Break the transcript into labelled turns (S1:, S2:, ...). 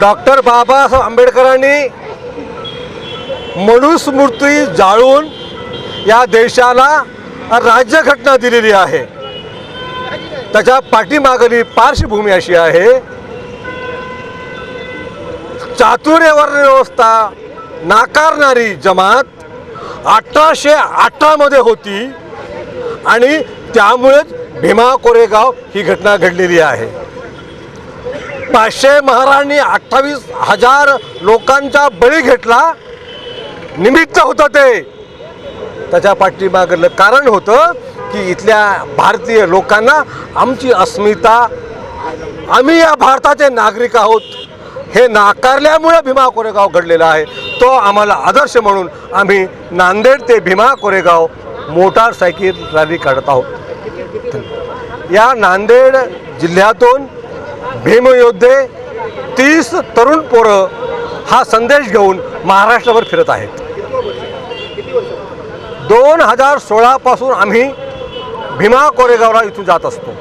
S1: Doctor Babasaheb आंबेडकरांनी मनुस्मृती जाळून या देशाला राज्यघटना दिलेली आहे. त्याच्या पाठीमागली पार्श्वभूमी अशी आहे. चातुर्य वर्ण व्यवस्था नाकारणारी जमात अठराशे अठरामध्ये होती आणि त्यामुळेच भीमा कोरेगाव ही घटना घडलेली आहे. पाचशे महाराणी अठ्ठावीस हजार लोकांचा बळी घेतला. निमित्त होतं ते. त्याच्या पाठीमागलं कारण होतं की इथल्या भारतीय लोकांना आमची अस्मिता आम्ही या भारताचे नागरिक आहोत. हे नाकारल्यामुळे भीमा कोरेगाव घडलेला आहे. तो आम्हाला आदर्श म्हणून आम्ही नांदेड ते भीमा कोरेगाव मोटारसायकल रॅली काढत आहोत. या नांदेड जिल्ह्यातून भीमयोद्धे तीस तरुण पोरं हा संदेश घेऊन महाराष्ट्रावर फिरत आहेत. दोन हजार सोळापासून आम्ही भीमा कोरेगावला इथून जात असतो.